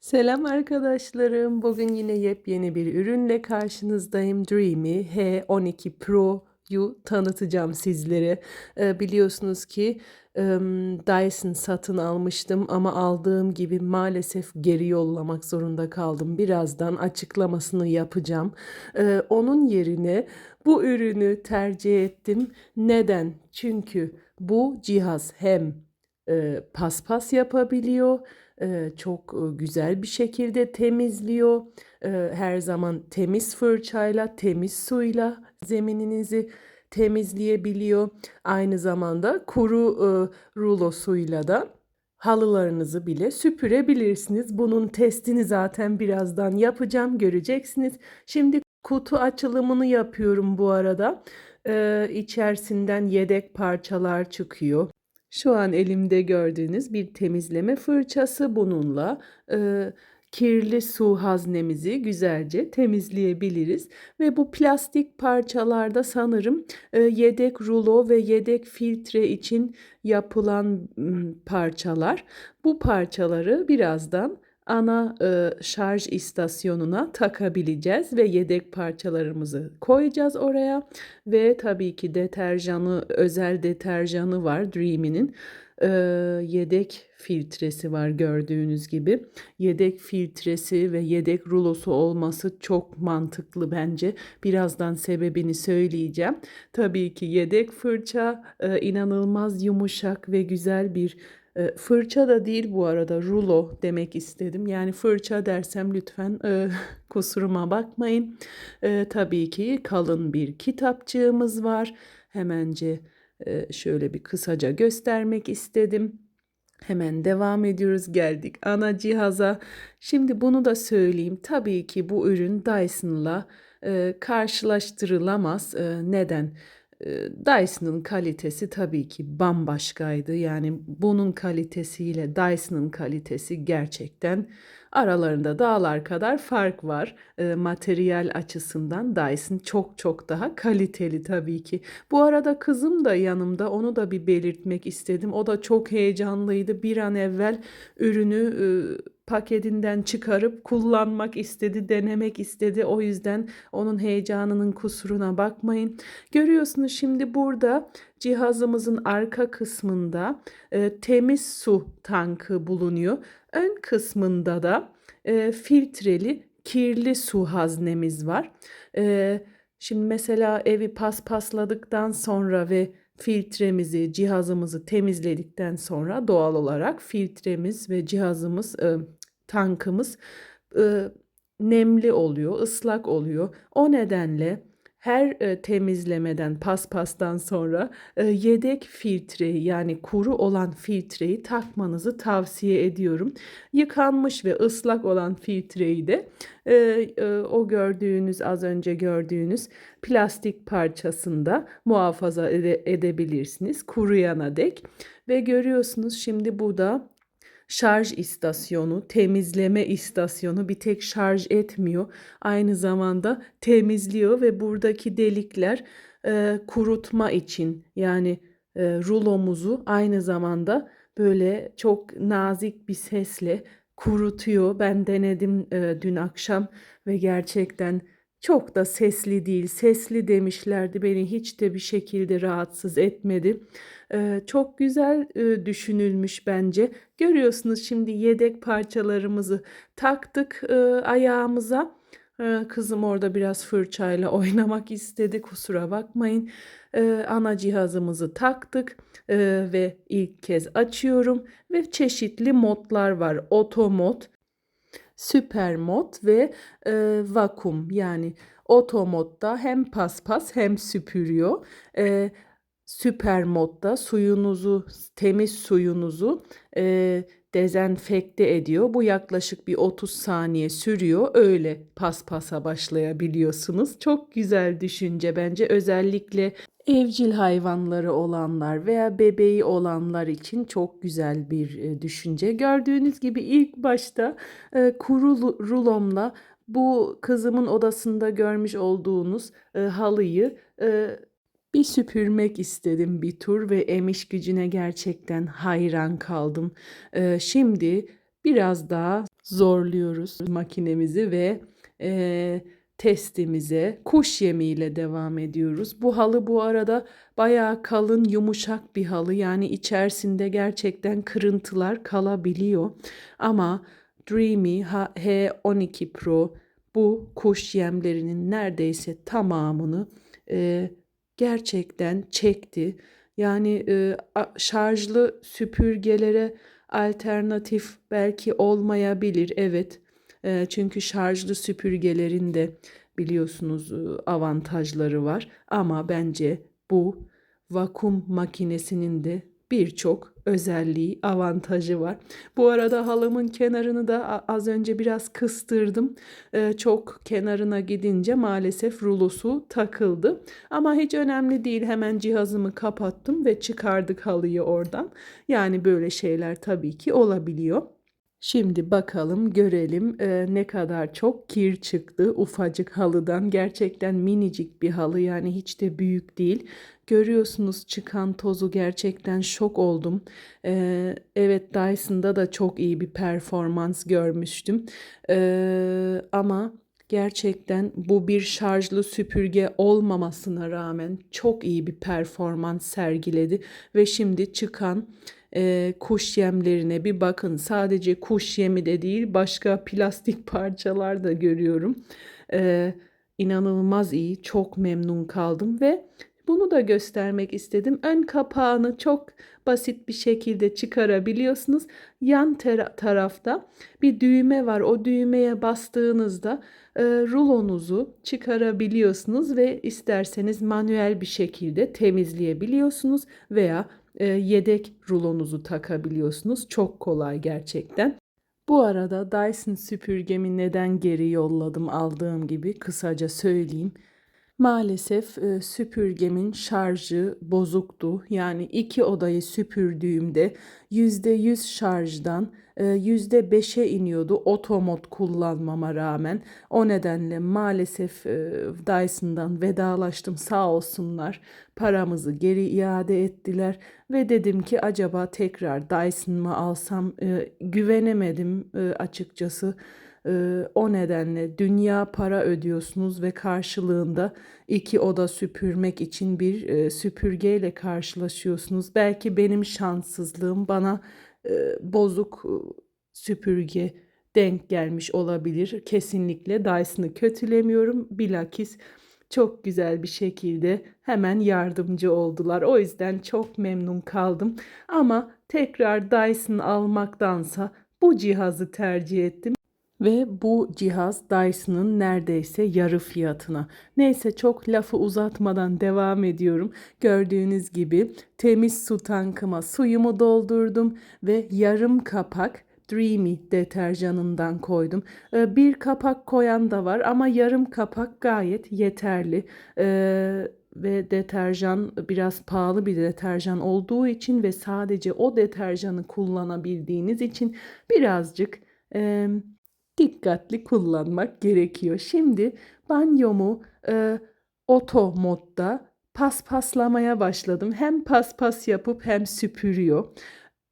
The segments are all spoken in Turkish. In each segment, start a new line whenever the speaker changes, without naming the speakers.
Selam arkadaşlarım. Bugün yine yepyeni bir ürünle karşınızdayım. Dreamy H12 Pro'yu tanıtacağım sizlere. Ee, biliyorsunuz ki Dyson satın almıştım ama aldığım gibi maalesef geri yollamak zorunda kaldım. Birazdan açıklamasını yapacağım. Ee, onun yerine bu ürünü tercih ettim. Neden? Çünkü bu cihaz hem e, paspas yapabiliyor çok, güzel bir şekilde temizliyor. Her zaman temiz fırçayla, temiz suyla zemininizi temizleyebiliyor. Aynı zamanda kuru, ııı, rulosuyla da halılarınızı bile süpürebilirsiniz. Bunun testini zaten birazdan yapacağım, göreceksiniz. Şimdi kutu açılımını yapıyorum bu arada. Eee, içerisinden yedek parçalar çıkıyor. Şu an elimde gördüğünüz bir temizleme fırçası. Bununla e, kirli su haznemizi güzelce temizleyebiliriz. Ve bu plastik parçalarda sanırım e, yedek rulo ve yedek filtre için yapılan m, parçalar. Bu parçaları birazdan ana e, şarj istasyonuna takabileceğiz ve yedek parçalarımızı koyacağız oraya. Ve tabii ki deterjanı özel deterjanı var Dreamy'nin. E, yedek filtresi var gördüğünüz gibi. Yedek filtresi ve yedek rulosu olması çok mantıklı bence. Birazdan sebebini söyleyeceğim. Tabii ki yedek fırça e, inanılmaz yumuşak ve güzel bir e, fırça da değil bu arada rulo demek istedim. Yani fırça dersem lütfen e, kusuruma bakmayın. E, tabii ki kalın bir kitapçığımız var. Hemence e, şöyle bir kısaca göstermek istedim. Hemen devam ediyoruz. Geldik ana cihaza. Şimdi bunu da söyleyeyim. Tabii ki bu ürün Dyson'la e, karşılaştırılamaz. E, neden? Eee, Dyson'ın kalitesi tabii ki bambaşkaydı. Yani bunun kalitesiyle Dyson'ın kalitesi gerçekten aralarında dağlar kadar fark var. Eee, materyal açısından Dyson çok çok daha kaliteli tabii ki. Bu arada kızım da yanımda onu da bir belirtmek istedim. O da çok heyecanlıydı. Bir an evvel ürünü eee, paketinden çıkarıp kullanmak istedi, denemek istedi. O yüzden onun heyecanının kusuruna bakmayın. Görüyorsunuz şimdi burada cihazımızın arka kısmında e, temiz su tankı bulunuyor. Ön kısmında da e, filtreli kirli su haznemiz var. E, şimdi mesela evi paspasladıktan sonra ve filtremizi, cihazımızı temizledikten sonra doğal olarak filtremiz ve cihazımız, e, tankımız e, nemli oluyor, ıslak oluyor. O nedenle her e, temizlemeden, paspastan sonra e, yedek filtreyi yani kuru olan filtreyi takmanızı tavsiye ediyorum. Yıkanmış ve ıslak olan filtreyi de e, e, o gördüğünüz az önce gördüğünüz plastik parçasında muhafaza ede- edebilirsiniz kuruyana dek. Ve görüyorsunuz şimdi bu da şarj istasyonu, temizleme istasyonu bir tek şarj etmiyor. Aynı zamanda temizliyor ve buradaki delikler e, kurutma için yani e, rulomuzu aynı zamanda böyle çok nazik bir sesle kurutuyor. Ben denedim e, dün akşam ve gerçekten çok da sesli değil. Sesli demişlerdi beni hiç de bir şekilde rahatsız etmedi. Çok güzel düşünülmüş bence. Görüyorsunuz şimdi yedek parçalarımızı taktık ayağımıza. Kızım orada biraz fırçayla oynamak istedi kusura bakmayın. Ana cihazımızı taktık ve ilk kez açıyorum ve çeşitli modlar var. Oto mod, süper mod ve vakum yani oto modda hem paspas hem süpürüyor. Süper modda suyunuzu, temiz suyunuzu e, dezenfekte ediyor. Bu yaklaşık bir 30 saniye sürüyor. Öyle paspasa başlayabiliyorsunuz. Çok güzel düşünce bence özellikle evcil hayvanları olanlar veya bebeği olanlar için çok güzel bir e, düşünce. Gördüğünüz gibi ilk başta e, kuru rulomla bu kızımın odasında görmüş olduğunuz e, halıyı e, bir süpürmek istedim bir tur ve emiş gücüne gerçekten hayran kaldım. Ee, şimdi biraz daha zorluyoruz makinemizi ve eee, testimize kuş yemiyle devam ediyoruz. Bu halı bu arada bayağı kalın, yumuşak bir halı. Yani içerisinde gerçekten kırıntılar kalabiliyor. Ama Dreamy H- H12 Pro bu kuş yemlerinin neredeyse tamamını eee, gerçekten çekti. Yani e, şarjlı süpürgelere alternatif belki olmayabilir. Evet. E, çünkü şarjlı süpürgelerin de biliyorsunuz e, avantajları var. Ama bence bu vakum makinesinin de birçok özelliği, avantajı var. Bu arada halımın kenarını da az önce biraz kıstırdım. E, çok kenarına gidince maalesef rulosu takıldı. Ama hiç önemli değil. Hemen cihazımı kapattım ve çıkardık halıyı oradan. Yani böyle şeyler tabii ki olabiliyor. Şimdi bakalım görelim e, ne kadar çok kir çıktı ufacık halıdan. Gerçekten minicik bir halı yani hiç de büyük değil. Görüyorsunuz çıkan tozu gerçekten şok oldum. E, evet Dyson'da da çok iyi bir performans görmüştüm. E, ama gerçekten bu bir şarjlı süpürge olmamasına rağmen çok iyi bir performans sergiledi. Ve şimdi çıkan e, kuş yemlerine bir bakın. Sadece kuş yemi de değil başka plastik parçalar da görüyorum. E, inanılmaz iyi. Çok memnun kaldım ve bunu da göstermek istedim. Ön kapağını çok basit bir şekilde çıkarabiliyorsunuz. Yan tera- tarafta bir düğme var. O düğmeye bastığınızda e, rulonuzu çıkarabiliyorsunuz ve isterseniz manuel bir şekilde temizleyebiliyorsunuz veya e, yedek rulonuzu takabiliyorsunuz. Çok kolay gerçekten. Bu arada Dyson süpürgemi neden geri yolladım aldığım gibi kısaca söyleyeyim. Maalesef e, süpürgemin şarjı bozuktu. Yani iki odayı süpürdüğümde %100 şarjdan e, %5'e iniyordu otomod kullanmama rağmen. O nedenle maalesef e, Dyson'dan vedalaştım sağ olsunlar. Paramızı geri iade ettiler ve dedim ki acaba tekrar Dyson mı alsam E, güvenemedim e, açıkçası. Ee, o nedenle dünya para ödüyorsunuz ve karşılığında iki oda süpürmek için bir e, süpürgeyle karşılaşıyorsunuz. Belki benim şanssızlığım bana e, bozuk e, süpürge denk gelmiş olabilir. Kesinlikle Dyson'ı kötülemiyorum. Bilakis çok güzel bir şekilde hemen yardımcı oldular. O yüzden çok memnun kaldım. Ama tekrar Dyson almaktansa bu cihazı tercih ettim. Ve bu cihaz Dyson'ın neredeyse yarı fiyatına. Neyse çok lafı uzatmadan devam ediyorum. Gördüğünüz gibi temiz su tankıma suyumu doldurdum ve yarım kapak Dreamy deterjanından koydum. Ee, Bir kapak koyan da var ama yarım kapak gayet yeterli. Ee, ve deterjan biraz pahalı bir deterjan olduğu için ve sadece o deterjanı kullanabildiğiniz için birazcık dikkatli kullanmak gerekiyor. Şimdi banyomu e, oto modda paspaslamaya başladım. Hem paspas yapıp hem süpürüyor.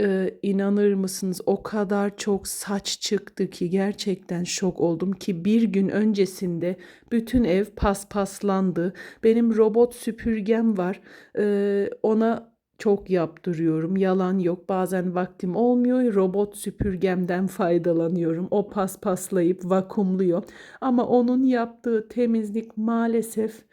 E, inanır mısınız o kadar çok saç çıktı ki gerçekten şok oldum ki bir gün öncesinde bütün ev paspaslandı. Benim robot süpürgem var. E, ona çok yaptırıyorum. Yalan yok. Bazen vaktim olmuyor. Robot süpürgemden faydalanıyorum. O paspaslayıp vakumluyor. Ama onun yaptığı temizlik maalesef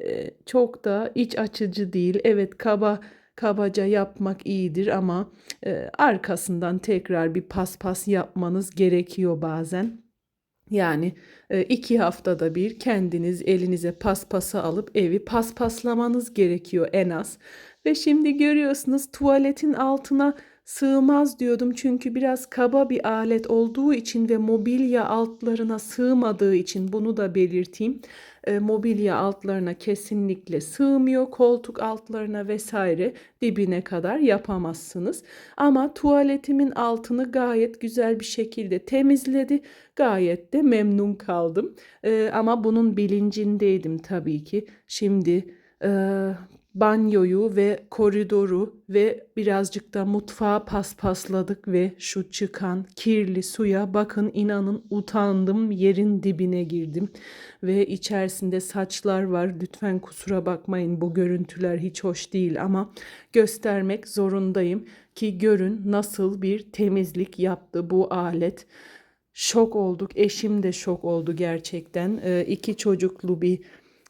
e, çok da iç açıcı değil. Evet kaba kabaca yapmak iyidir ama e, arkasından tekrar bir paspas yapmanız gerekiyor bazen. Yani e, iki haftada bir kendiniz elinize paspası alıp evi paspaslamanız gerekiyor en az. Ve şimdi görüyorsunuz tuvaletin altına sığmaz diyordum çünkü biraz kaba bir alet olduğu için ve mobilya altlarına sığmadığı için bunu da belirteyim. E, mobilya altlarına kesinlikle sığmıyor. Koltuk altlarına vesaire dibine kadar yapamazsınız. Ama tuvaletimin altını gayet güzel bir şekilde temizledi. Gayet de memnun kaldım. E, ama bunun bilincindeydim tabii ki. Şimdi e, banyoyu ve koridoru ve birazcık da mutfağı paspasladık ve şu çıkan kirli suya bakın inanın utandım yerin dibine girdim. Ve içerisinde saçlar var. Lütfen kusura bakmayın bu görüntüler hiç hoş değil ama göstermek zorundayım ki görün nasıl bir temizlik yaptı bu alet. Şok olduk eşim de şok oldu gerçekten. Ee, iki çocuklu bir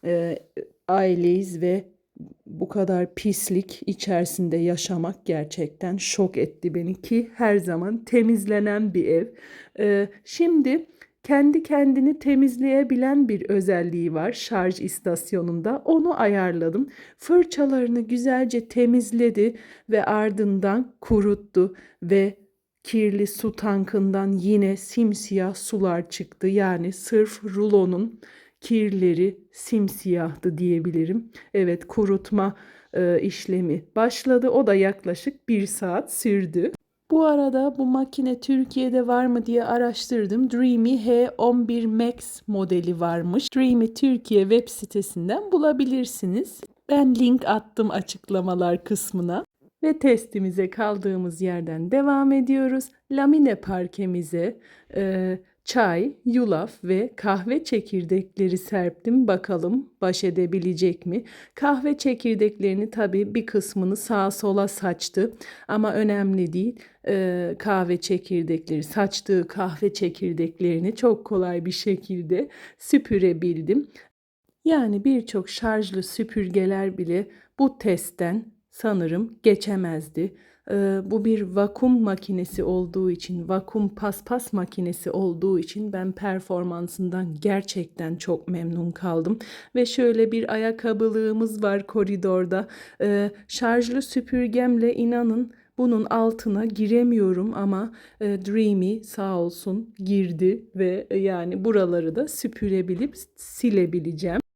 e, aileyiz ve bu kadar pislik içerisinde yaşamak gerçekten şok etti beni ki her zaman temizlenen bir ev. Ee, şimdi kendi kendini temizleyebilen bir özelliği var şarj istasyonunda. Onu ayarladım. Fırçalarını güzelce temizledi ve ardından kuruttu ve kirli su tankından yine simsiyah sular çıktı. Yani sırf rulonun kirleri simsiyahtı diyebilirim. Evet kurutma e, işlemi başladı. O da yaklaşık bir saat sürdü. Bu arada bu makine Türkiye'de var mı diye araştırdım. Dreamy H11 Max modeli varmış. Dreamy Türkiye web sitesinden bulabilirsiniz. Ben link attım açıklamalar kısmına. Ve testimize kaldığımız yerden devam ediyoruz. Lamine parkemize e, çay, yulaf ve kahve çekirdekleri serptim. Bakalım baş edebilecek mi? Kahve çekirdeklerini tabii bir kısmını sağa sola saçtı. Ama önemli değil. E, kahve çekirdekleri, saçtığı kahve çekirdeklerini çok kolay bir şekilde süpürebildim. Yani birçok şarjlı süpürgeler bile bu testten sanırım geçemezdi. Ee, bu bir vakum makinesi olduğu için, vakum paspas makinesi olduğu için ben performansından gerçekten çok memnun kaldım. Ve şöyle bir ayakkabılığımız var koridorda. Ee, şarjlı süpürgemle inanın bunun altına giremiyorum ama e, Dreamy sağ olsun girdi ve e, yani buraları da süpürebilip silebileceğim.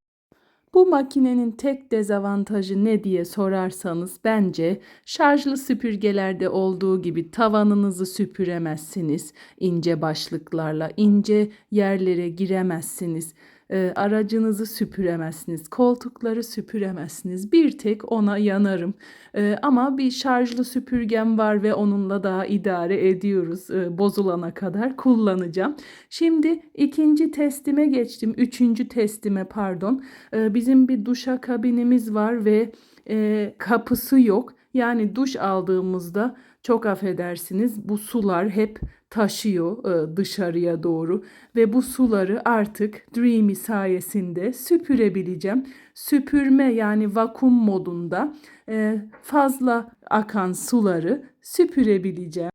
Bu makinenin tek dezavantajı ne diye sorarsanız bence şarjlı süpürgelerde olduğu gibi tavanınızı süpüremezsiniz ince başlıklarla, ince yerlere giremezsiniz. E, aracınızı süpüremezsiniz, koltukları süpüremezsiniz. Bir tek ona yanarım. E, ama bir şarjlı süpürgem var ve onunla daha idare ediyoruz. E, bozulana kadar kullanacağım. Şimdi ikinci testime geçtim. Üçüncü testime pardon. Bizim bir duşa kabinimiz var ve kapısı yok. Yani duş aldığımızda çok affedersiniz bu sular hep taşıyor e, dışarıya doğru ve bu suları artık Dreamy sayesinde süpürebileceğim. Süpürme yani vakum modunda e, fazla akan suları süpürebileceğim.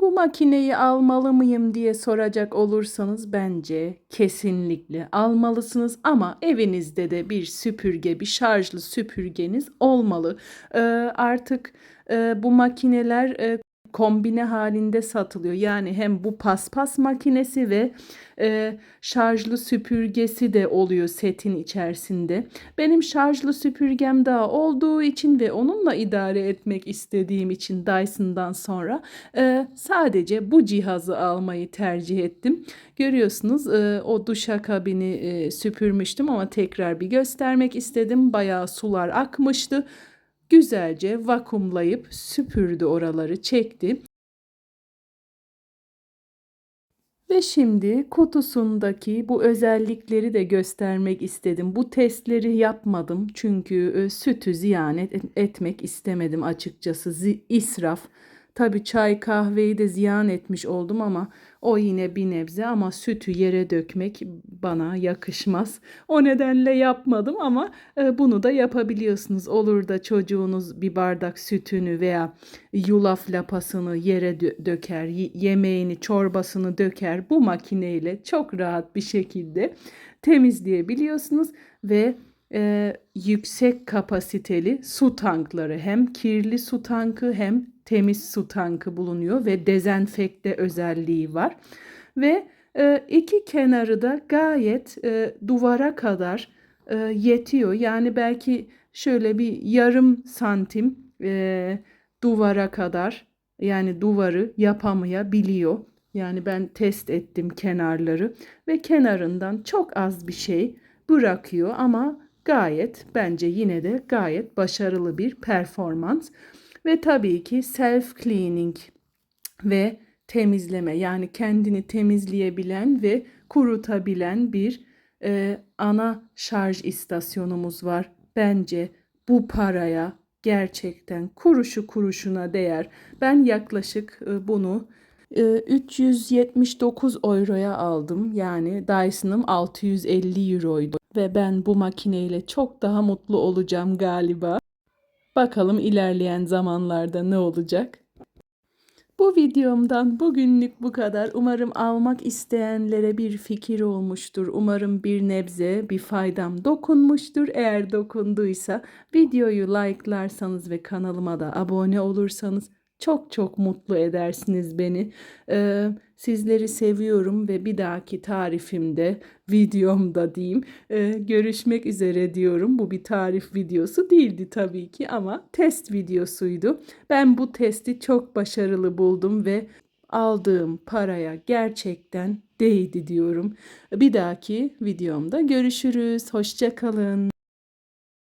Bu makineyi almalı mıyım diye soracak olursanız bence kesinlikle almalısınız ama evinizde de bir süpürge, bir şarjlı süpürgeniz olmalı. Ee, artık e, bu makineler e, kombine halinde satılıyor. Yani hem bu paspas makinesi ve e, şarjlı süpürgesi de oluyor setin içerisinde. Benim şarjlı süpürgem daha olduğu için ve onunla idare etmek istediğim için Dyson'dan sonra e, sadece bu cihazı almayı tercih ettim. Görüyorsunuz e, o duşakabini e, süpürmüştüm ama tekrar bir göstermek istedim. Bayağı sular akmıştı güzelce vakumlayıp süpürdü oraları çekti. Ve şimdi kutusundaki bu özellikleri de göstermek istedim. Bu testleri yapmadım çünkü e, sütü ziyan etmek istemedim açıkçası. israf. Tabi çay kahveyi de ziyan etmiş oldum ama o yine bir nebze ama sütü yere dökmek bana yakışmaz. O nedenle yapmadım ama e, bunu da yapabiliyorsunuz. Olur da çocuğunuz bir bardak sütünü veya yulaf lapasını yere döker, yemeğini, çorbasını döker. Bu makineyle çok rahat bir şekilde temizleyebiliyorsunuz ve e, yüksek kapasiteli su tankları hem kirli su tankı hem temiz su tankı bulunuyor ve dezenfekte özelliği var. Ve e, iki kenarı da gayet e, duvara kadar e, yetiyor. Yani belki şöyle bir yarım santim e, duvara kadar yani duvarı yapamayabiliyor. Yani ben test ettim kenarları ve kenarından çok az bir şey bırakıyor ama gayet bence yine de gayet başarılı bir performans. Ve tabii ki self cleaning ve temizleme yani kendini temizleyebilen ve kurutabilen bir e, ana şarj istasyonumuz var. Bence bu paraya gerçekten kuruşu kuruşuna değer. Ben yaklaşık e, bunu e, 379 euroya aldım. Yani Dyson'ım 650 euroydu. Ve ben bu makineyle çok daha mutlu olacağım galiba. Bakalım ilerleyen zamanlarda ne olacak? Bu videomdan bugünlük bu kadar. Umarım almak isteyenlere bir fikir olmuştur. Umarım bir nebze bir faydam dokunmuştur. Eğer dokunduysa videoyu like'larsanız ve kanalıma da abone olursanız çok çok mutlu edersiniz beni. Ee, sizleri seviyorum ve bir dahaki tarifimde, videomda diyeyim, e, görüşmek üzere diyorum. Bu bir tarif videosu değildi tabii ki ama test videosuydu. Ben bu testi çok başarılı buldum ve aldığım paraya gerçekten değdi diyorum. Bir dahaki videomda görüşürüz. Hoşça kalın.